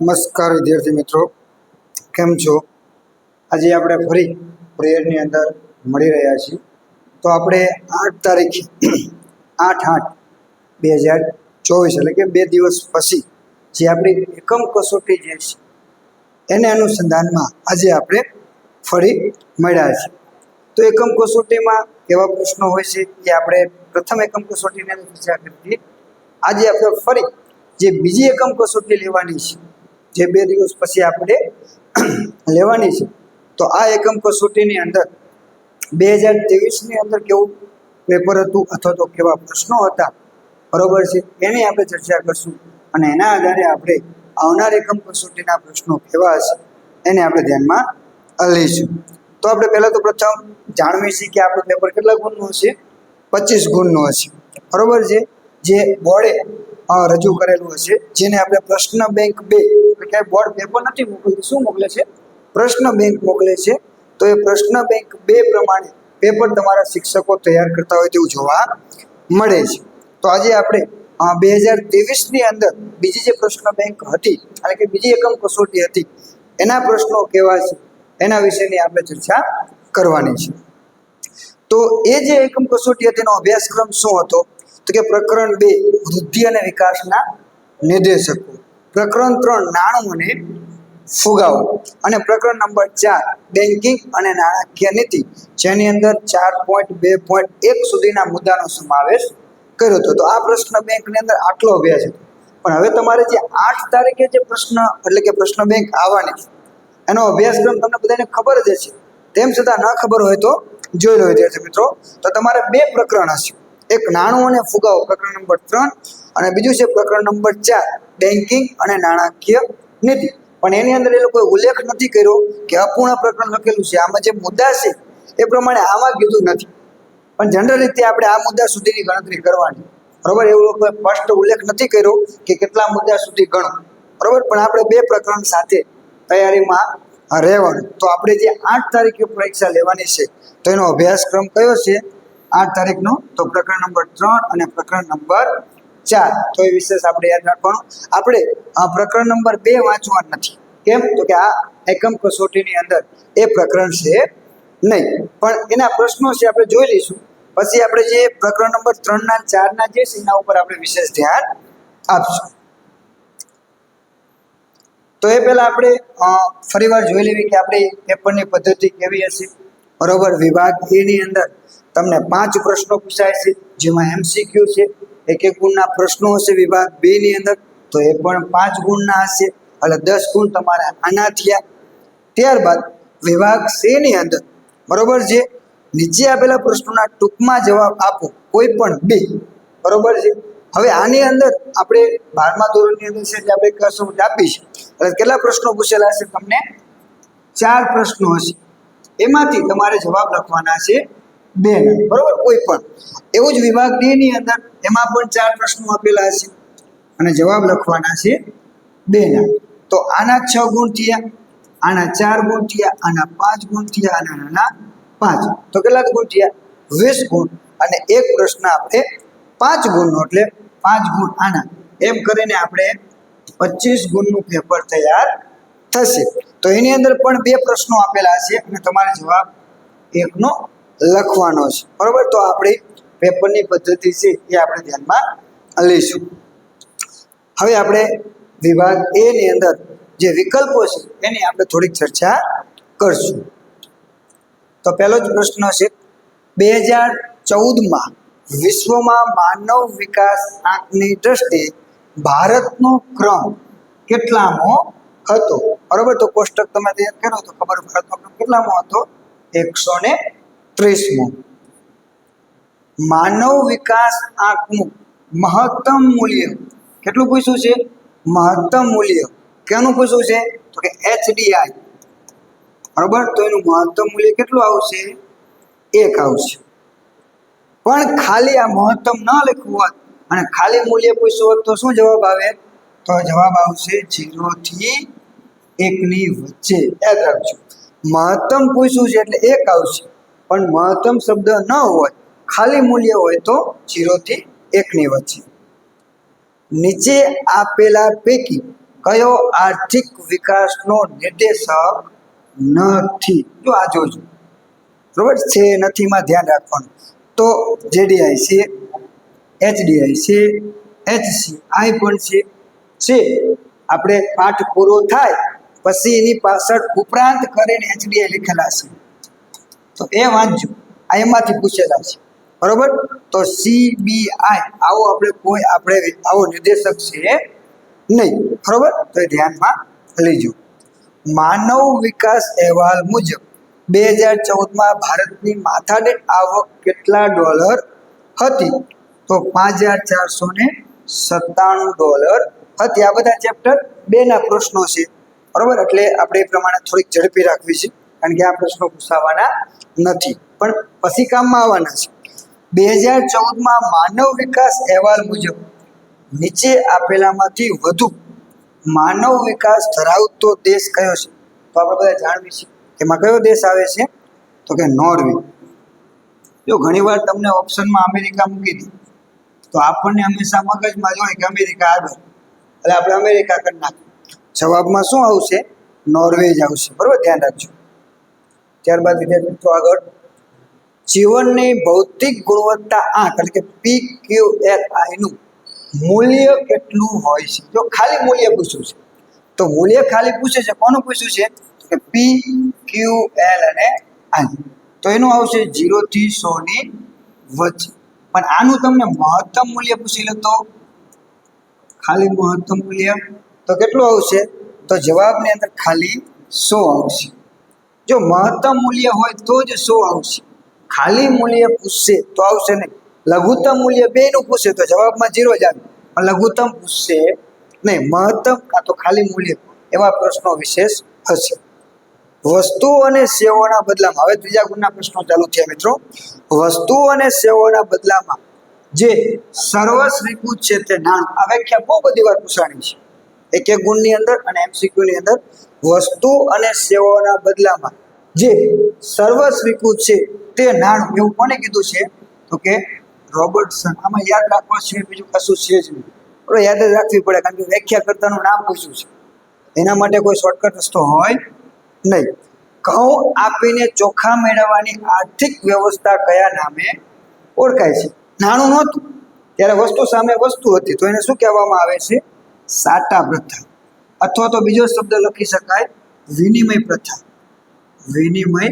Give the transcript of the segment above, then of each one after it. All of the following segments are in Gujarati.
નમસ્કાર વિદ્યાર્થી મિત્રો. કેમ છો? આજે આપણે ફરી પ્રેયરની અંદર મળી રહ્યા છીએ. તો આપણે આઠ તારીખ, આઠ આઠ બે હજાર ચોવીસ એટલે કે બે દિવસ પછી જે આપણી એકમ કસોટી જે છે, એને અનુસંધાનમાં આજે આપણે ફરી મળ્યા છીએ. તો એકમ કસોટીમાં એવા પ્રશ્નો હોય છે કે આપણે પ્રથમ એકમ કસોટીને ચર્ચા કરી આજે આપણે ફરી જે બીજી એકમ કસોટી લેવાની છે જે બે દિવસ પછી આપણે લેવાની છે. તો આ એકમ કસોટીની અંદર બે હજાર ત્રેવીસની અંદર કેવું પેપર હતું અથવા તો કેવા પ્રશ્નો હતા, બરોબર છે? એની આપણે ચર્ચા કરશું અને એના આધારે આપણે આવનાર એકમ કસોટીના પ્રશ્નો કેવા હશે એને આપણે ધ્યાનમાં લઈશું. તો આપણે પહેલાં તો પ્રથમ જાણવી છીએ કે આપણું પેપર કેટલા ગુણનું હશે? પચીસ ગુણનું હશે. બરોબર છે? જે બોર્ડે રજૂ કરેલું હશે, જેને આપણે પ્રશ્ન બેંક બે, એટલે કે બોર્ડ પેપર નથી મોકલતું, શું મોકલે છે? પ્રશ્ન બેંક મોકલે છે, તો એ પ્રશ્ન બેંક બે પ્રમાણે પેપર તમારા શિક્ષકો તૈયાર કરતા હોય તેવું જોવા મળે છે. તો આજે આપણે બે હજાર ત્રેવીસની અંદર બીજી જે પ્રશ્ન બેંક હતી, એટલે કે બીજી એકમ કસોટી હતી, એના પ્રશ્નો કેવા છે? એના વિશેની આપણે ચર્ચા કરવાની છે. તો એ જે એકમ કસોટી હતી, એનો અભ્યાસક્રમ શું હતો? તો કે પ્રકરણ બે, વૃદ્ધિ અને વિકાસના નિર્દેશકો. પ્રકરણ ત્રણ નાણું અને ફુગાવો. અને પ્રકરણ નંબર ચાર બેન્કિંગ અને નાણાકીય નીતિ, જેની અંદર ચાર પોઈન્ટ, બે પોઈન્ટ એક સુધીના મુદ્દાનો સમાવેશ કર્યો હતો. તો આ પ્રશ્ન બેંકની અંદર આટલો અભ્યાસ હતો. પણ હવે તમારે જે આઠ તારીખે જે પ્રશ્ન, એટલે કે પ્રશ્ન બેંક આવવાની છે, એનો અભ્યાસક્રમ તમને બધાને ખબર જ છે તેમ છતાં ન ખબર હોય તો જોઈ લો વિદ્યાર્થી મિત્રો. તો તમારે બે પ્રકરણ હશે. એક નાણું અને ફુગાવો, પ્રકરણ નંબર ત્રણ. અને બીજું છે પ્રકરણ નંબર ચાર બેન્કિંગ અને નાણાકીય નીતિ. પણ એની અંદર એ લોકોએ ઉલ્લેખ નથી કર્યો કે અપૂર્ણ પ્રકરણ લખેલું છે. આમાં જે મુદ્દા છે, એ પ્રમાણે આમાં કીધું નથી. પણ જનરલ રીતે આપણે આ મુદ્દા સુધીની ગણતરી કરવાની. બરોબર? એવું લોકોએ સ્પષ્ટ ઉલ્લેખ નથી કર્યો કે કેટલા મુદ્દા સુધી ગણો. બરોબર? પણ આપણે બે પ્રકરણ સાથે તૈયારીમાં રહેવાનું. તો આપણે જે આઠ તારીખે પરીક્ષા લેવાની છે, તો એનો અભ્યાસક્રમ કયો છે? આઠ તારીખનું. તો પ્રકરણ નંબર ત્રણ અને પ્રકરણ નંબર ચાર. તો એ વિશેષ આપણે યાદ રાખવાનું. આપણે પ્રકરણ નંબર બે વાંચવા નથી. કેમ? તો કે આ એકમ કસોટીની અંદર એ પ્રકરણ છે નહીં. પણ એના પ્રશ્નો છે આપણે જોઈ લઈશું. પછી આપણે જે પ્રકરણ નંબર ત્રણના ચારના જે છે, એના ઉપર આપણે વિશેષ ધ્યાન આપશું. તો એ પહેલાં આપણે ફરીવાર જોઈ લેવી કે આપણી પેપરની પદ્ધતિ કેવી હશે? બરોબર? વિભાગ એની અંદર તમને પાંચ પ્રશ્નો પૂછાય છે, જેમાં એમસીક્યુ છે, એક એક ગુણના પ્રશ્નો હશે વિભાગ બે ની અંદર, તો એ પણ પાંચ ગુણના હશે, એટલે દસ ગુણ તમારા આના થયા. ત્યારબાદ વિભાગ સી ની અંદર, બરોબર છે? નીચે આપેલા પ્રશ્નોના ટૂંકમાં જવાબ આપો, કોઈ પણ બે, બરોબર છે? હવે આની અંદર આપણે બારમા ધોરણની અંદર છે એટલે આપણે કસોટ આપી છે એટલે કેટલા પ્રશ્નો પૂછેલા હશે તમને? ચાર પ્રશ્નો હશે. એમાંથી તમારે જવાબ લખવાના છે બે બરોબર? કોઈ પણ. એવું જ વિભાગ ડી ની અંદર એમાં પણ ચાર પ્રશ્નો આપેલા છે અને જવાબ લખવાના છે બે ના તો આના છ ગુણ થયા, આના ચાર ગુણ થયા, આના પાંચ ગુણ થયા, અને આના પાંચ. તો કેટલા ગુણ થયા? વીસ ગુણ. અને એક પ્રશ્ન આપણે પાંચ ગુણનો, એટલે પાંચ ગુણ આના. એમ કરીને આપણે પચીસ ગુણનું પેપર તૈયાર થશે. તો એની અંદર પણ બે પ્રશ્નો આપેલા છે અને તમારે જવાબ એકનો લખવાનો છે. બરાબર? તો આપણી પેપરની પદ્ધતિ છે એ આપણે ધ્યાનમાં લઈશું. હવે આપણે વિભાગ એની અંદર જે વિકલ્પો છે એની આપણે થોડીક ચર્ચા કરશું. તો પહેલો જ પ્રશ્ન છે, બે હજાર ચૌદમાં વિશ્વમાં માનવ વિકાસ આંકની દ્રષ્ટિએ ભારતનો ક્રમ કેટલામો હતો? બરોબર? તો કોષ્ટક તમે તૈયાર કરો તો ખબર ભારતનો ક્રમ કેટલામો હતો? એકસો ને ત્રીસમો માનવ વિકાસ આંકનું મહત્તમ મૂલ્ય. કેટલું પૂછ્યું છે? મહત્તમ મૂલ્ય. કેનું પૂછ્યું છે? તો કે એચડીઆઈ. બરોબર? તો એનું મહત્તમ મૂલ્ય કેટલું આવશે? એક આવશે. પણ ખાલી આ મહત્તમ ન લખવું હોત અને ખાલી મૂલ્ય પૂછ્યું હોત તો શું જવાબ આવે? તો જવાબ આવશે જીરો થી એકની વચ્ચે. યાદ રાખજો. મહત્તમ પૂછ્યું છે એટલે એક આવશે. પણ મહત્તમ શબ્દ ન હોય, ખાલી મૂલ્ય હોય તો જીરોથી એકની વચ્ચે. નીચે આપેલા પૈકી કયો આર્થિક વિકાસનો નિર્દેશક નથી? જો આ જોજો. બરોબર છે નથીમાં ધ્યાન રાખવાનું. તો જેડીઆઈ છે એચડીઆઈ છે એચસી આઈ પણ છે. છે. આપણે પાઠ પૂરો થાય, પછી એની પાછળ ઉપરાંત કરીને એચડીઆઈ લખેલા છે. તો એ વાંચજો. આ એમાંથી પૂછેલા છે. બરોબર? તો સીબીઆઈ આવો આપણે કોઈ આપણે આવો નિર્દેશક છે નહીં. બરોબર? તો એ ધ્યાનમાં લેજો. માનવ વિકાસ અહેવાલ મુજબ બે હજાર ચૌદમાં ભારતની માથાદીઠ આવક કેટલા ડોલર હતી? તો પાંચ હજાર ચારસો ને સત્તાણું ડોલર હતી. આ બધા ચેપ્ટર બેના પ્રશ્નો છે. બરોબર? એટલે આપણે એ પ્રમાણે થોડીક ઝડપી રાખવી છે. કારણ કે આ પ્રશ્નો પૂછાવાના નથી. પણ પછી કામમાં આવવાના છે. બે હજાર ચૌદમાં માનવ વિકાસ અહેવાલ મુજબ નીચે આપેલામાંથી વધુ માનવ વિકાસ ધરાવતો દેશ કયો છે? તો આપણે બધા જાણવી છે એમાં કયો દેશ આવે છે? તો કે નોર્વે. જો ઘણીવાર તમને ઓપ્શનમાં અમેરિકા મૂકી દે, તો આપણને હંમેશા મગજમાં જ કે અમેરિકા આગળ. એટલે આપણે અમેરિકા કરી નાખીએ. જવાબમાં શું આવશે? નોર્વે જ આવશે. બરોબર? ધ્યાન રાખજો. ત્યારબાદ વિદ્યાર્થી મિત્રો આગળ. જીવનની ભૌતિક ગુણવત્તા આંક, એટલે કે પી ક્યુ એલ આઈનું મૂલ્ય કેટલું હોય છે? જો ખાલી મૂલ્ય પૂછ્યું છે, તો મૂલ્ય ખાલી પૂછે છે, કોનું પૂછ્યું છે? કે પી ક્યુ એલ અને આઈ તો એનું આવશે જીરોથી સોની વચ્ચે. પણ આનું તમને મહત્તમ મૂલ્ય પૂછી લો તો. ખાલી મહત્તમ મૂલ્ય. તો કેટલું આવશે? તો જવાબની અંદર ખાલી સો આવશે. જો મહત્તમ મૂલ્ય હોય તો જ સો આવશે. ખાલી મૂલ્ય પૂછશે તો આવશે નહીં. લઘુત્તમ મૂલ્ય બેનું પૂછશે તો જવાબમાં જીરો જ આવે. પણ લઘુત્તમ પૂછશે નહીં, મહત્તમ કાં તો ખાલી મૂલ્ય. એવા પ્રશ્નો વિશેષ હશે. વસ્તુઓ અને સેવાઓના બદલામાં, હવે ત્રીજા ગુણના પ્રશ્નો ચાલુ થયા મિત્રો. વસ્તુઓ અને સેવાઓના બદલામાં જે સર્વશ્રીકૃત છે તે નાણું. આ વ્યાખ્યા બહુ બધી વાર પૂછાણી છે. એક એક ગુણની અંદર અને એમસીક્યુની અંદર વસ્તુ અને સેવાઓના બદલામાં જે સર્વશ્રીકૃત છે તે નાણું એવું કોને કીધું છે? તો કે રોબર્ટસન. આમાં યાદ રાખવા છે બીજું કશું છે જ નહીં. બરાબર યાદ જ રાખવી પડે કારણ કે વ્યાખ્યા કરતાનું નામ પૂછ્યું છે. એના માટે કોઈ શોર્ટકટ રસ્તો હોય નહીં. ઘઉં આપીને ચોખા મેળવવાની આર્થિક વ્યવસ્થા કયા નામે ઓળખાય છે? નાણું નહોતું. ત્યારે વસ્તુ સામે વસ્તુ હતી. તો એને શું કહેવામાં આવે છે? સાટા પ્રથા. અથવા તો બીજો શબ્દ લખી શકાય, વિનિમય પ્રથા. વિનિમય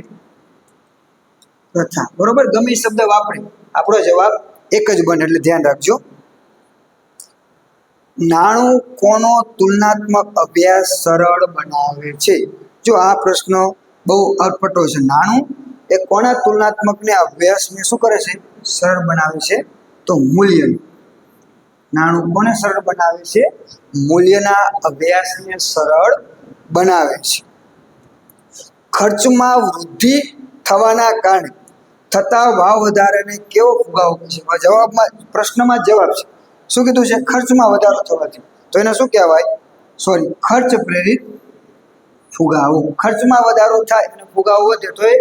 પ્રથા. બરોબર? ગમે શબ્દ વાપરે. આપણો જવાબ એક જ બને, એટલે ધ્યાન રાખજો. નાણું કોનો તુલનાત્મક અભ્યાસ સરળ બનાવે છે? જો આ પ્રશ્ન બહુ અટપટો છે. નાણું એ કોના તુલનાત્મકને અભ્યાસને શું કરે છે? સરળ બનાવે છે. તો મૂલ્ય. નાણું કોને સરળ બનાવે છે? મૂલ્યના અભ્યાસને સરળ બનાવે છે. ખર્ચમાં વૃદ્ધિ થવાના કારણે થતા ભાવ વધારાને કેવો ફુગાવો છે? જવાબમાં, પ્રશ્નમાં જવાબ છે. શું કીધું છે? ખર્ચમાં વધારો થવાથી. તો એને શું કહેવાય? સોરી ખર્ચ પ્રેરિત ફુગાવો. ખર્ચમાં વધારો થાય અને ફુગાવો વધે તો એ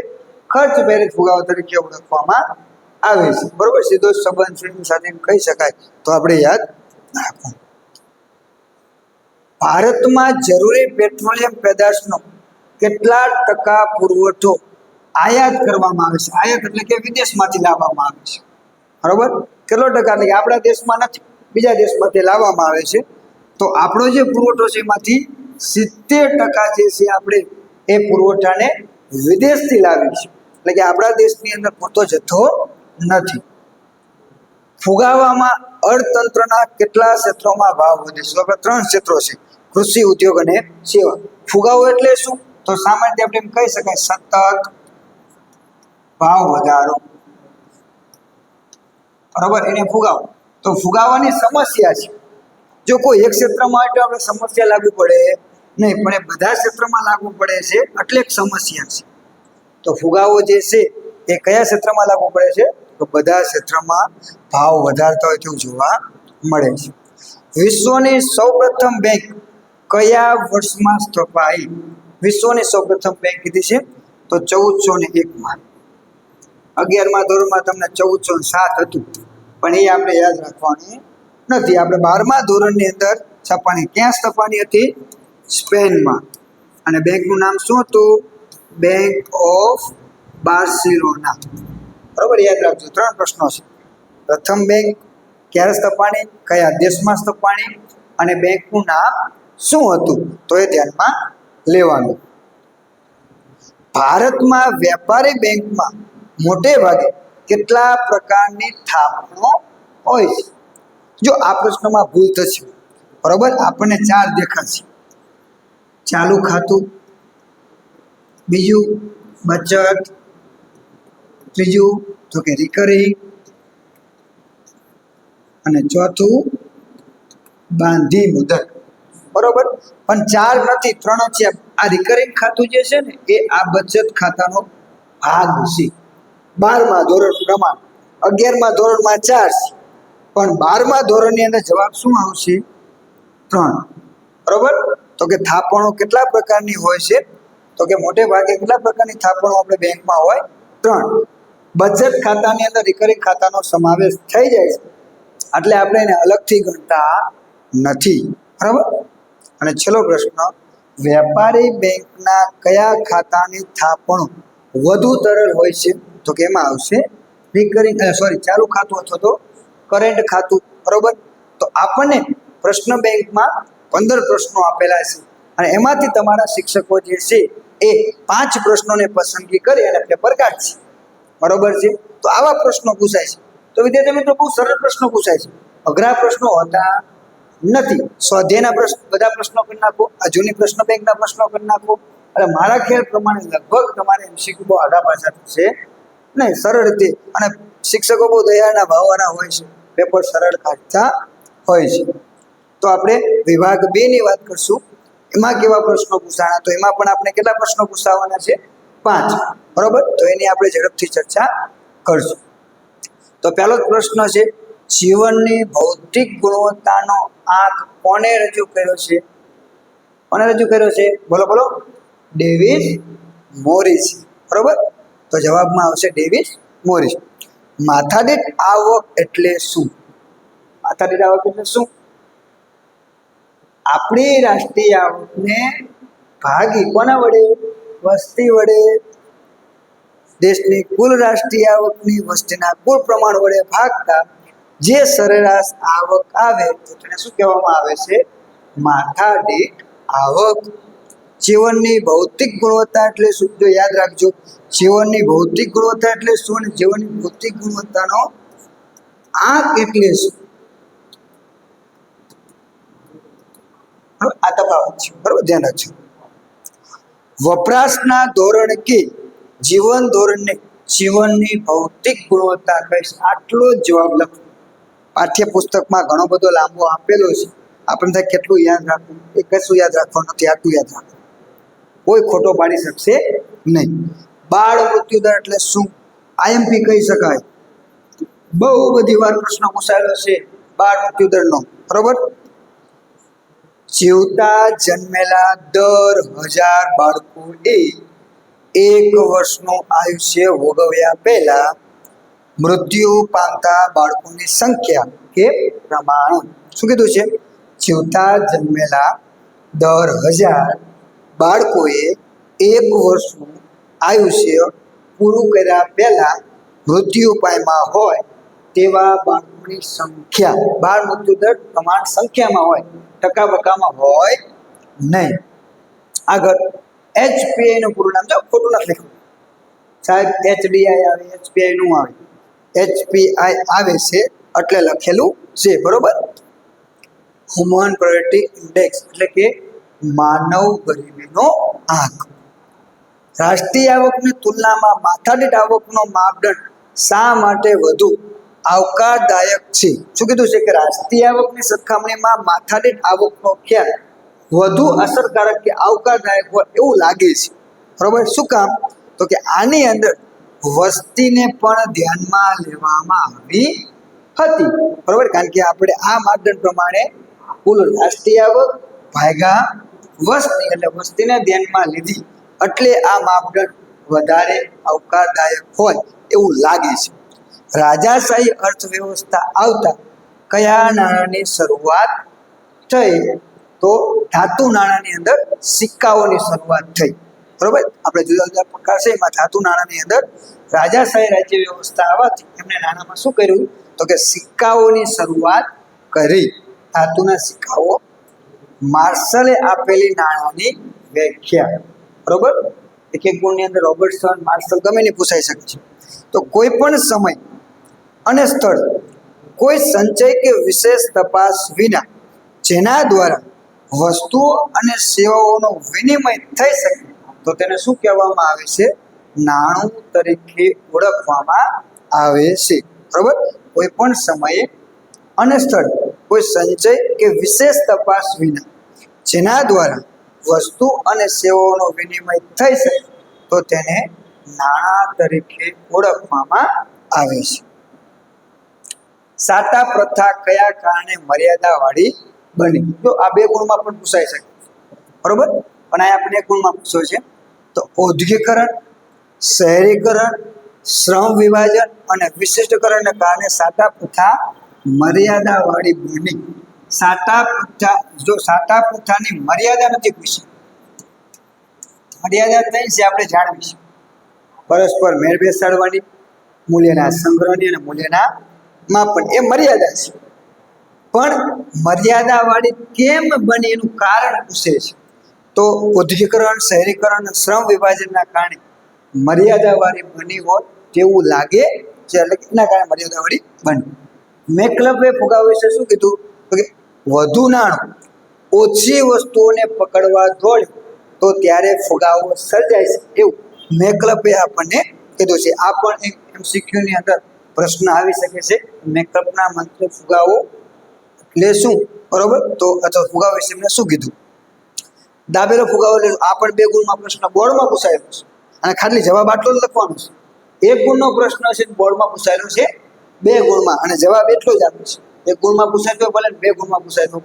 ખર્ચ પ્રેરિત ફુગાવો તરીકે ઓળખવામાં આવે છે. બરોબર સીધો સંબંધ સાથે કહી શકાય. તો આપણે યાદ રાખવું. ભારતમાં જરૂરી પેટ્રોલિયમ પેદાશનો કેટલા ટકા પુરવઠો આયાત કરવામાં આવે છે? આયાત એટલે કે વિદેશમાંથી લાવવામાં આવે છે. બરોબર? કેટલો ટકા એટલે કે આપણા દેશમાં નથી, બીજા દેશમાંથી લાવવામાં આવે છે. તો આપણો જે પુરવઠો છે એમાંથી સિત્તેર ટકા જે છે આપણે એ પુરવઠાને વિદેશથી લાવી છે એટલે કે આપણા દેશની અંદર પૂરતો જથ્થો નથી. ફુગાવામાં અર્થતંત્રના કેટલા ક્ષેત્રોમાં ભાવ વધે છે? આપણે ત્રણ ક્ષેત્રો છે. કૃષિ, ઉદ્યોગ અને સેવા. ફુગાવો એટલે શું? તો સામાન્ય આપણે એમ કહી શકાય સતત ભાવ વધારો. બરાબર? એને ફુગાવો. તો ફુગાવાની સમસ્યા છે. જો કોઈ એક ક્ષેત્રમાં તો આપણે સમસ્યા લાગુ પડે, નહીં, પણ એ બધા ક્ષેત્રમાં લાગુ પડે છે, એટલે એક સમસ્યા છે. તો ફુગાવો જે છે, એ કયા ક્ષેત્રમાં લાગુ પડે છે? તો બધા ક્ષેત્રમાં ભાવ વધારતા હોય તેવું જોવા મળે છે. વિશ્વની સૌપ્રથમ બેંક કયા વર્ષમાં સ્થપાઈ? વિશ્વની સૌપ્રથમ બેંક કીધી છે તો ચૌદસો ને એકમાં. અગિયારમા ધોરણમાં તમને ચૌદસો સાત હતું. પણ એ આપણે યાદ રાખવાની નથી. આપણે બારમા ધોરણની અંદર છાપવાની ક્યાં સ્થપાની હતી? સ્પેનમાં. અને બેંકનું નામ શું હતું? બેંક ઓફ બાર્સિલોના બરોબર, યાદ રાખજો. ત્રણ પ્રશ્નો છે. પ્રથમ બેંક ક્યારે સ્થપાણી? કયા દેશમાં સ્થપાણી? અને બેંકનું નામ શું હતું? તો એ ધ્યાનમાં લેવાનું. ભારતમાં વેપારી બેંકમાં મોટે ભાગે કેટલા પ્રકારની થાપણો હોય છે? જો આ પ્રશ્નમાં ભૂલ થશે, બરોબર? આપણને ચાર દેખાશે. ચાલુ ખાતું, બીજું બચત ત્રીજું, તો કે રિકરિંગ અને ચોથું, બાંધી મુદત. બરોબર? પણ ચાર નથી, ત્રણ છે. આ રિકરિંગ ખાતું જે છે ને, એ આ બચત ખાતાનો ભાગ છે. બારમા ધોરણ પ્રમાણ. અગિયારમા ધોરણમાં ચાર છે. પણ બારમા ધોરણની અંદર જવાબ શું આવશે? ત્રણ. બરોબર? તો કે થાપણો કેટલા પ્રકારની હોય છે? તો કે મોટે ભાગે કેટલા પ્રકારની થાપણો આપણે બેંકમાં હોય? ત્રણ. બચત ખાતાની અંદર રિકરિંગ ખાતાનો સમાવેશ થઈ જાય છે. એટલે આપણે એને અલગથી ગણતા નથી. બરાબર? અને છેલ્લો પ્રશ્ન, વેપારી બેંકના કયા ખાતાની થાપણો વધુ તરલ હોય છે? તો કે એમાં આવશે રિકરિંગ સોરી ચાલુ ખાતું અથવા તો કરંટ ખાતું. બરોબર? તો આપણને પ્રશ્ન બેંકમાં પંદર પ્રશ્નો આપેલા છે. અને એમાંથી તમારા શિક્ષકો જે છે, એ પાંચ પ્રશ્નોને પસંદગી કરી અને પેપર કાઢશે. બરોબર છે? તો આવા પ્રશ્નો પૂછાય છે. તો વિદ્યાર્થી મિત્રો, બહુ સરળ પ્રશ્નો પૂછાય છે. અઘરા પ્રશ્નો હોતા નથી. સ્વાધ્યાયના પ્રશ્ન, બધા પ્રશ્નો કરી નાખો. આ જૂની પ્રશ્ન બેંકના પ્રશ્નો કરી નાખો. અને મારા ખ્યાલ પ્રમાણે લગભગ તમારે એમસીક્યુ બહુ આગા પાછા થશે નહીં. સરળ રીતે. અને શિક્ષકો બહુ દયાના ભાવવાના હોય છે. પેપર સરળ કાઢતા હોય છે. તો આપણે વિભાગ બે ની વાત કરશું. એમાં કેવા પ્રશ્નો પૂછાણા? તો એમાં પણ આપણે કેટલા પ્રશ્નો પૂછાવાના છે? પાંચ. બરોબર? તો એની આપણે ઝડપથી ચર્ચા કરશું. તો પહેલો પ્રશ્ન છે, જીવનની ભૌતિક ગુણવત્તાનો આંક કોને રજૂ કર્યો છે? કોને રજૂ કર્યો છે? બોલો બોલો. Davis Morris. બરોબર? તો જવાબમાં આવશે ડેવિસ મોરિસ. માથાદીઠ આવક એટલે શું? માથાદીઠ આવક એટલે શું? આપણી રાષ્ટ્રીય આવકને ભાગી કોના વડે? વસ્તી વડે દેશની કુલ રાષ્ટ્રીય આવકની વસ્તીના કુલ પ્રમાણ વડે ભાગતા જે સરેરાશ આવક આવે તો તેને શું કહેવામાં આવે છે? માથા દીઠ આવક. જીવનની ભૌતિક ગુણવત્તા એટલે શું? જો યાદ રાખજો, જીવનની ભૌતિક ગુણવત્તા એટલે શું? અને જીવનની ભૌતિક ગુણવત્તાનો આંક એટલે શું? આ તફાવત છે, બરોબર? ધ્યાન રાખજો. વપરાશના ધોરણ કે જીવન ધોરણને જીવનની ભૌતિક ગુણવત્તા કહીશ આટલો જ જવાબ લખો. પાઠ્યપુસ્તકમાં ઘણો બધો લાંબો આપેલો છે. આપણને થાય કેટલું યાદ રાખવું? એ કશું યાદ રાખવાનું નથી, આટલું યાદ રાખવું કોઈ ખોટો પાડી શકશે નહીં. બાળ મૃત્યુ દર એટલે શું? આઈએમપી કહી શકાય. બહુ બધી વાર પ્રશ્ન પૂછાયેલો છે. બાળ મૃત્યુ દરનો બરોબર? જીવતા જન્મેલા દર હજાર બાળકો એ એક વર્ષનું આયુષ્ય ભોગવ્યા પહેલા મૃત્યુ પામતા બાળકોની સંખ્યા કે પ્રમાણ. શું કીધું છે? જીવતા જન્મેલા દર હજાર બાળકોએ એક વર્ષનું આયુષ્ય પૂરું કર્યા પહેલા મૃત્યુ પામ્યા હોય તેવા બાળકોની સંખ્યા. બાળ મૃત્યુ દર પ્રમાણ સંખ્યામાં હોય. ટકા બકામાં હોય નહીં. આગળ એચપીઆઈ નું પૂરું નામ જો ખોટું નથી લખ્યું. સાહેબ એચડીઆઈ આવે એચપીઆઈ નું આવે. એચપીઆઈ આવે છે એટલે લખેલું છે, બરોબર? હ્યુમન પ્રાયોરિટી ઇન્ડેક્સ એટલે કે માનવ ગરીબીનો આંક. રાષ્ટ્રીય આવકની તુલનામાં માથાદીઠ આવકનો માપદંડ શા માટે વધુ? આવકારદાયક છે. શું કીધું છે કે રાષ્ટ્રીય આવકની સરખામણીમાં માથાદીઠ આવકનો ખ્યાલ વધુ અસરકારક કે આવકારદાયક હોય એવું લાગે છે. બરોબર? શું કામ? તો કે આની અંદર વસ્તીને પણ ધ્યાનમાં લેવામાં આવી હતી. બરોબર? કારણ કે આપણે આ માપદંડ પ્રમાણે કુલ રાષ્ટ્રીય આવક ભાગા વસ્તી એટલે વસ્તીને ધ્યાનમાં લીધી. એટલે આ માપદંડ વધારે આવકારદાયક હોય એવું લાગે છે. રાજાશાહી અર્થવ્યવસ્થા આવતા કયા નાણાંની શરૂઆત થઈ? તો ધાતુ નાણાંની અંદર સિક્કાઓની શરૂઆત થઈ. બરોબર? આપણે જુદા જુદા પ્રકાર છે. એમાં ધાતુ નાણાંની અંદર રાજાશાહી રાજ્ય વ્યવસ્થા આવવાથી એમણે નાણાંમાં શું કર્યું? તો કે સિક્કાઓની શરૂઆત કરી. ધાતુના સિક્કાઓ માર્શલે આપેલી નાણાંની વ્યાખ્યા. બરોબર? એક એક ગુણની અંદર રોબર્ટસન, માર્શલ ગમે ને પૂછાઈ શકે છે. તો કોઈ પણ સમય અને સ્થળ. કોઈ સંચય કે વિશેષ તપાસ વિના જેના દ્વારા વસ્તુઓ અને સેવાઓનો વિનિમય થઈ શકે, તો તેને શું કહેવામાં આવે છે? નાણું તરીકે ઓળખવામાં આવે છે. બરોબર? કોઈ પણ સમયે અને સ્થળ. કોઈ સંચય કે વિશેષ તપાસ વિના જેના દ્વારા વસ્તુ અને સેવાઓનો વિનિમય થઈ શકે, તો તેને નાણાં તરીકે ઓળખવામાં આવે છે. સાટા પ્રથા કયા કારણે મર્યાદાવાળી બની? તો આ બે ગુણમાં પણ પૂછાઈ શકે. બરોબર? પણ આ આપણે ગુણમાં પૂછો છે. તો ઔદ્યોગિકરણ, શહેરીકરણ, શ્રમ વિભાજન અને વિશિષ્ટકરણને કારણે સાટા પ્રથા મર્યાદાવાળી બની. સાતા પ્રથા, જો સાતા પ્રથાની મર્યાદા નથી પૂછી, મર્યાદા થઈ છે આપણે જાણવી છે પરસ્પર મેળ બેસાડવાની, મૂલ્યના સંગ્રહની અને મૂલ્યના માપન, એ મર્યાદા છે. પણ મર્યાદાવાળી કેમ બની એનું કારણ પૂછે છે? તો ઉદ્યોગીકરણ શહેરીકરણ, શ્રમ વિભાજનના કારણે મર્યાદાવાળી બની હોય તેવું લાગે છે, એટલે એના કારણે મર્યાદાવાળી બની. મેકલબે ફુગાવો વિશે શું કીધું? કે વધુ નાણું, ઓછી વસ્તુઓને પકડવા દોડે તો ત્યારે ફુગાવો સર્જાય છે એવું મેકલબે આપણને કીધું છે. આ પણ એક એમસીક્યુની અંદર પ્રશ્ન આવી શકે છે. મેકઅપના મંત્ર ફુગાવો એટલે શું? બરોબર? તો અથવા ફુગાવો વિશે એમને શું કીધું? દાબેલો ફુગાવો એટલે આ પણ બે ગુણમાં પ્રશ્ન બોર્ડમાં પૂછાયેલો છે. અને ખાલી જવાબ આટલો જ લખવાનો છે. એક ગુણનો પ્રશ્ન છે, બોર્ડમાં પૂછાયેલો છે, બે ગુણમાં. અને જવાબ એટલો જ આપે છે. એક ગુણમાં પૂછાય તો ભલે, બે ગુણમાં પૂછાય પણ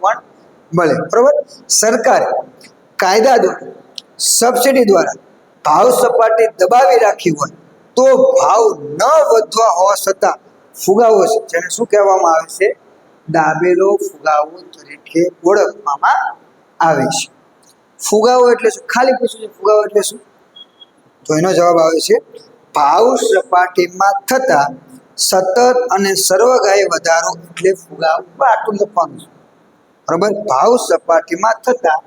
ભલે. બરોબર? સરકારે કાયદા દ્વારા સબસિડી દ્વારા ભાવ સપાટી દબાવી રાખી હોય તો ભાવ ન વધવા હોવા છતાં ફુગાવો છે. જેને શું કહેવામાં આવે છે? દાબેલો ફુગાવો તરીકે ઓળખવામાં આવે છે. ફુગાવો એટલે શું? ખાલી પૂછ્યું છે, ફુગાવો એટલે શું? તો એનો જવાબ આવે છે, ભાવ સપાટીમાં થતા સતત અને સર્વગાય વધારો એટલે ફુગાવો આટલું લખવાનું છે. બરોબર? ભાવ સપાટીમાં થતા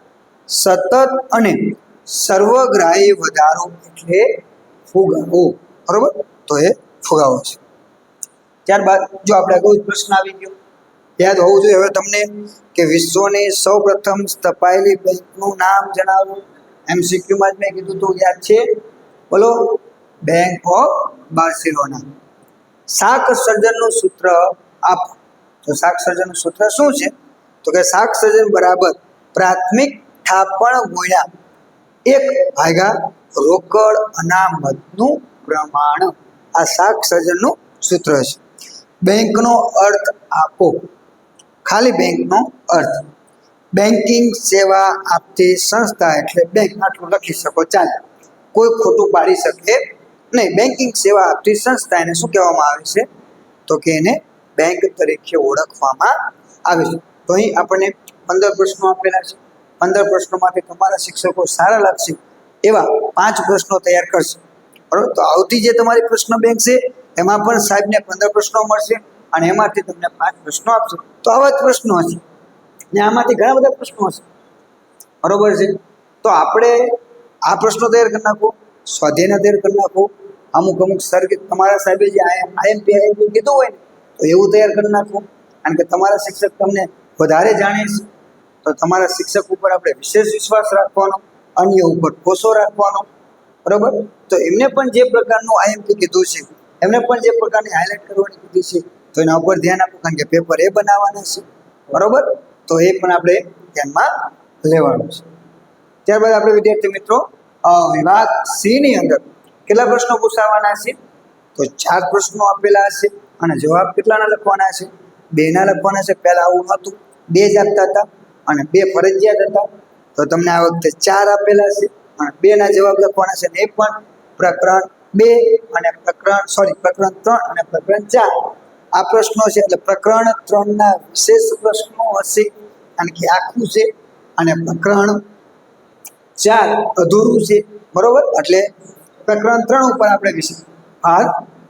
સતત અને સર્વગ્રાહી વધારો એટલે ફુગાવો. બરોબર? તો એ ફુગાવો છે. ત્યારબાદ જો આપણે અગાઉ પ્રશ્ન આવી ગયો, યાદ હોવું જોઈએ. હવે તમને કે વિશ્વની સૌ પ્રથમ સ્થપાયેલી બેંકનું નામ જણાવો. એમસીક્યુમાં જ મેં કીધું તું, યાદ છે? બોલો. બેંક ઓફ બાર્સિલોના શાક સર્જનનું સૂત્ર આપો. તો શાક સર્જનનું સૂત્ર શું છે? તો કે શાક સર્જન બરાબર પ્રાથમિક થાપણ ગુણ્યા એક ભાગ્યા રોકડ અનામતનું પ્રમાણ આ શાક સર્જનનું સૂત્ર છે. બેંકનો અર્થ આપો. ખાલી બેંકનો અર્થ. બેન્કિંગ સેવા આપતી સંસ્થા એટલે બેંક, આટલું લખી શકો. ચાલે. કોઈ ખોટું પાડી શકે નહીં. બેન્કિંગ સેવા આપતી સંસ્થા એને શું કહેવામાં આવે છે? તો કે એને બેંક તરીકે ઓળખવામાં આવે છે. તો અહીં આપણને પંદર પ્રશ્નો આપેલા છે. પંદર પ્રશ્નોમાંથી તમારા શિક્ષકો સારા લાગશે એવા પાંચ પ્રશ્નો તૈયાર કરશે. બરાબર તો આવતી જે તમારી પ્રશ્ન બેંક છે, એમાં પણ સાહેબને પંદર પ્રશ્નો મળશે અને એમાંથી તમને પાંચ પ્રશ્નો આપશે. તો આવા જ પ્રશ્નો હશે. ને આમાંથી ઘણા બધા પ્રશ્નો હશે. બરોબર છે? તો આપણે આ પ્રશ્નો તૈયાર કરી નાખો, સ્વાધ્યાયના તૈયાર કરી નાખો. અમુક અમુક સર તમારા સાહેબે જે આઈએમપી આઈએમપી કીધું હોય ને, તો એવું તૈયાર કરી નાખો. કારણ કે તમારા શિક્ષક તમને વધારે જાણે છે. તો તમારા શિક્ષક ઉપર આપણે વિશેષ વિશ્વાસ રાખવાનો, અન્ય ઉપર કોસો રાખવાનો. બરોબર? તો એમને પણ જે પ્રકારનું આઈએમપી કીધું છે, એમને પણ જે પ્રકારની હાઇલાઇટ કરવાની કીધી છે, તો એના ઉપર ધ્યાન આપો, કારણ કે પેપર એ બનાવવાના છે. બરોબર? તો એ પણ આપણે ધ્યાનમાં લેવાનું છે. ત્યારબાદ આપણે વિદ્યાર્થી મિત્રો વિભાગ સી ની અંદર કેટલા પ્રશ્નો પૂછાવાના છે? તો ચાર પ્રશ્નો આપેલા હશે અને જવાબ કેટલાના લખવાના છે? બેના લખવાના છે, પહેલા આવું નહોતું. બે જ આપતા હતા અને બે ફરજિયાત હતા. તો તમને આ વખતે ચાર આપેલા છે. અને બેના જવાબ લખવાના છે. એ પણ પ્રકરણ બે અને પ્રકરણ સોરી પ્રકરણ ત્રણ અને પ્રકરણ ચાર. આ પ્રશ્નો છે, એટલે પ્રકરણ ત્રણના વિશેષ પ્રશ્નો હશે, કારણ કે આખું છે અને પ્રકરણ ચાર અધૂરું છે. બરોબર? એટલે પ્રકરણ ત્રણ ઉપર આપણે વિશે ભાર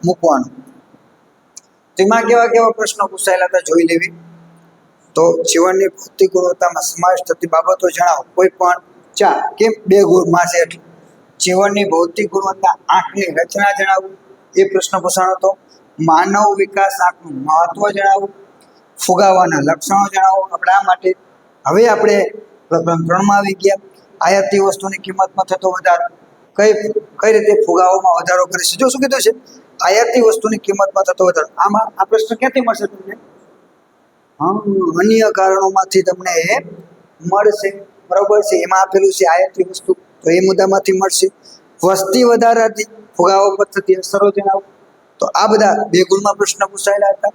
મૂકવાનો. તેમાં કેવા કેવા પ્રશ્નો પૂછાયેલા હતા જોઈ લેવી. તો જીવનની ભૌતિક ગુણવત્તામાં સમાવેશ થતી બાબતો જણાવો. કોઈ પણ ચાર કેમ બે ગુણમાં છે જીવનની ભૌતિક ગુણવત્તા આંખની રચના જણાવવું એ પ્રશ્ન પૂછાણો હતો. માનવ વિકાસ આંખનું મહત્વ જણાવવું ફુગાવાના લક્ષણો જણાવો. આપણા માટે, હવે આપણે પ્રકરણ ત્રણમાં આવી ગયા. આયાતી વસ્તુની કિંમતમાં થતો વધારો. કઈ કઈ રીતે ફુગાવામાં વધારો કરે છે? જો શું કીધું છે? આયાતી વસ્તુની કિંમતમાં થતો વધારો. આમાં, આ પ્રશ્ન ક્યાંથી મળશે તમને? અન્ય કારણોમાંથી તમને મળશે. બરોબર છે, એમાં આપેલું છે આયાતી વસ્તુ. તો એ મુદ્દામાંથી મળશે. વસ્તી વધારાથી ફુગાવો પર થતી અસરો જણાવો. તો આ બધા બે ગુણમાં પ્રશ્ન પૂછાયેલા હતા.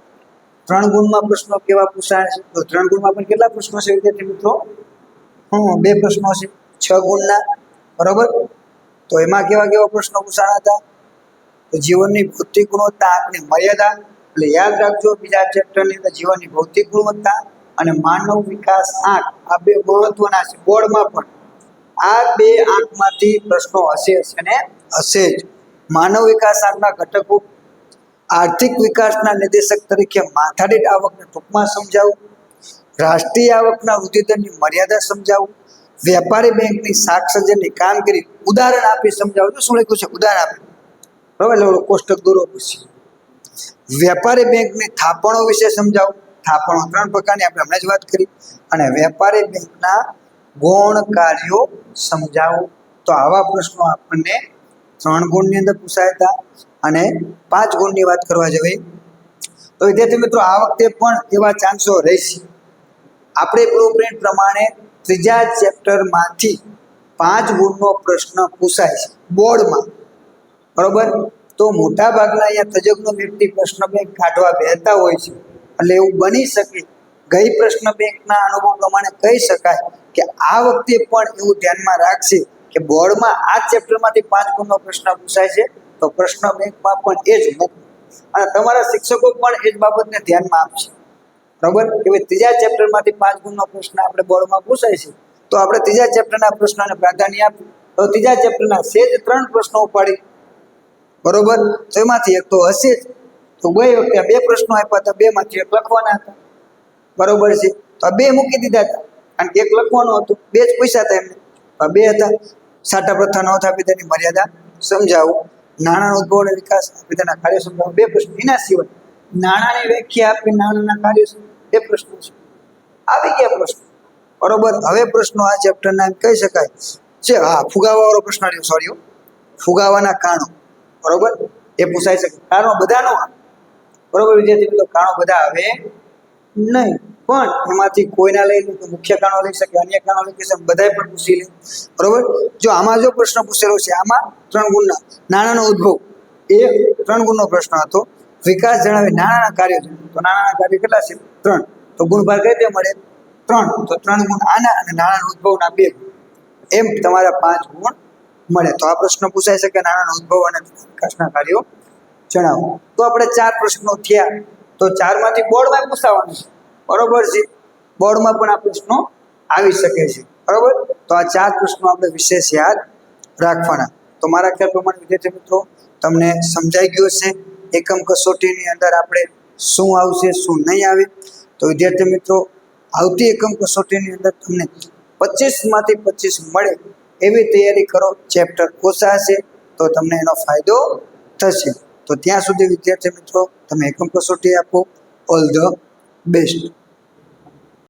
ત્રણ ગુણમાં પ્રશ્નો કેવા પૂછાયા છે? તો ત્રણ ગુણમાં પણ કેટલા પ્રશ્નો છે, વિદ્યાર્થી મિત્રો? હમ, બે પ્રશ્નો છે. છ ગુણના, બરોબર? તો એમાં કેવા કેવા પ્રશ્નો પૂછાયા હતા? તો જીવનની ભૌતિક ગુણવત્તા અને મર્યાદા, એટલે યાદ રાખજો બીજા ચેપ્ટરની અંદર જીવનની ભૌતિક ગુણવત્તા. અને માનવ વિકાસ આંખ આ બે મહત્વના છે. બોર્ડમાં પણ આ બે આંખમાંથી પ્રશ્નો હશે હશે ને હશે જ. માનવ વિકાસ આંખના ઘટકો આર્થિક વિકાસના નિર્દેશક તરીકે માથાદીઠ આવકને ટૂંકમાં સમજાવું, રાષ્ટ્રીય આવકના વૃદ્ધિદરની મર્યાદા સમજાવું, વેપારી બેંકની શાક સર્જનની કામગીરી ઉદાહરણ આપી સમજાવું. તો શું લખ્યું છે? ઉદાહરણ આપી. બરાબર એટલે કોષ્ટક દોરો પછી. વેપારી બેંકની થાપણો વિશે સમજાવું. થાપણો ત્રણ પ્રકારની આપણે હમણાં જ વાત કરી. અને વેપારી બેંકના ગૌણ કાર્યો સમજાવો. તો આવા પ્રશ્નો આપણને ત્રણ ગુણની અંદર પૂછાયા હતા અને પાંચ ગુણની વાત કરવા જઈએ તો વિદ્યાર્થી મિત્રો, આ વખતે પણ એવા ચાન્સો રહેશે. આપણે બ્લુપ્રિન્ટ પ્રમાણે ત્રીજા ચેપ્ટરમાંથી પાંચ ગુણનો પ્રશ્ન પૂછાય છે બોર્ડમાં. બરોબર? તો મોટા ભાગના અહીંયા તજજ્ઞ વ્યક્તિ પ્રશ્ન બેંક કાઢવા બેહતા હોય છે. એટલે એવું બની શકે. ગઈ પ્રશ્ન બેંકના અનુભવ પ્રમાણે કહી શકાય કે આ વખતે પણ એવું ધ્યાનમાં રાખશે કે બોર્ડમાં આ ચેપ્ટરમાંથી પાંચ ગુણનો પ્રશ્ન પૂછાય છે, તો પ્રશ્ન બેંકમાં પણ એ જ મૂકવું અને તમારા શિક્ષકો પણ એ જ બાબતને ધ્યાનમાં આપશે. બરોબર? કે ભાઈ ત્રીજા ચેપ્ટરમાંથી પાંચ ગુણનો પ્રશ્ન આપણે બોર્ડમાં પૂછાય છે, તો આપણે ત્રીજા ચેપ્ટરના પ્રશ્નને પ્રાધાન્ય આપવું તો ત્રીજા ચેપ્ટરના સેજ ત્રણ પ્રશ્નો ઉપાડી. બરોબર? તો એમાંથી એક તો હશે જ. તો બે વખતે બે પ્રશ્નો આપ્યા હતા. બેમાંથી એક લખવાના હતા. બરોબર છે? તો બે મૂકી દીધા હતા. કારણ કે એક લખવાનું હતું. બે જ પૈસા હતા એમને. બે હતા. સાટા પ્રથા નોંધ આપી તેની મર્યાદા સમજાવું. નાણાં ઉદ્ભવ અને વિકાસ. પિતાના કાર્ય સમજાવું. બે પ્રશ્નો. એના સિવાય નાણાંની વ્યાખ્યા આપી નાણાંના કાર્ય બે પ્રશ્નો છે. આવી ગયા પ્રશ્નો. બરોબર? હવે પ્રશ્નો આ ચેપ્ટરના એમ કહી શકાય. છે હા, ફુગાવાવાળો પ્રશ્ન રહ્યો સોરી ફુગાવાના કારણો. બરોબર? એ પૂછાઈ શકે. કારણો બધા નો આવે બરોબર, વિદ્યાર્થી મિત્રો કારણો બધા આવે? નહીં, પણ એમાંથી કોઈના લઈ મુખ્ય કારણો લઈ શકે, અન્ય કારણો લઈ શકે બધાય પણ પૂછી લે. બરોબર? જો આમાં જો પ્રશ્ન પૂછેલો છે, આમાં ત્રણ ગુણના, નાણાંનો ઉદ્ભવ. એ ત્રણ ગુણનો પ્રશ્ન હતો. વિકાસ જણાવે નાણાંના કાર્યો તો નાણાંના કાર્ય કેટલા છે? ત્રણ. તો ગુણભાર કઈ રીતે મળે? ત્રણ. તો ત્રણ ગુણ આના અને નાણાંનો ઉદ્ભવના બે. એમ તમારા પાંચ ગુણ મળે. તો આ પ્રશ્ન પૂછાઈ શકે નાણાંનો ઉદ્ભવ અને વિકાસના કાર્યો જણાવો. તો આપણે ચાર પ્રશ્નો થયા. તો ચારમાંથી બોર્ડમાં પૂછાવાનું છે. બરોબર છે? બોર્ડમાં પણ આ પ્રશ્નો આવી શકે છે. બરોબર? તો આ ચાર પ્રશ્નો આપણે વિશેષ યાદ રાખવાના. તો મારા ખ્યાલ પ્રમાણે, વિદ્યાર્થી મિત્રો, તમને સમજાઈ ગયું હશે. એકમ કસોટીની અંદર આપણે શું આવશે, શું નહીં આવે. તો વિદ્યાર્થી મિત્રો, આવતી એકમ કસોટીની અંદર તમને પચીસમાંથી પચીસ મળે એવી તૈયારી કરો. ચેપ્ટર ઓછા હશે તો તમને એનો ફાયદો થશે. તો ત્યાં સુધી વિદ્યાર્થી મિત્રો તમે એકમ કસોટી આપો. All the best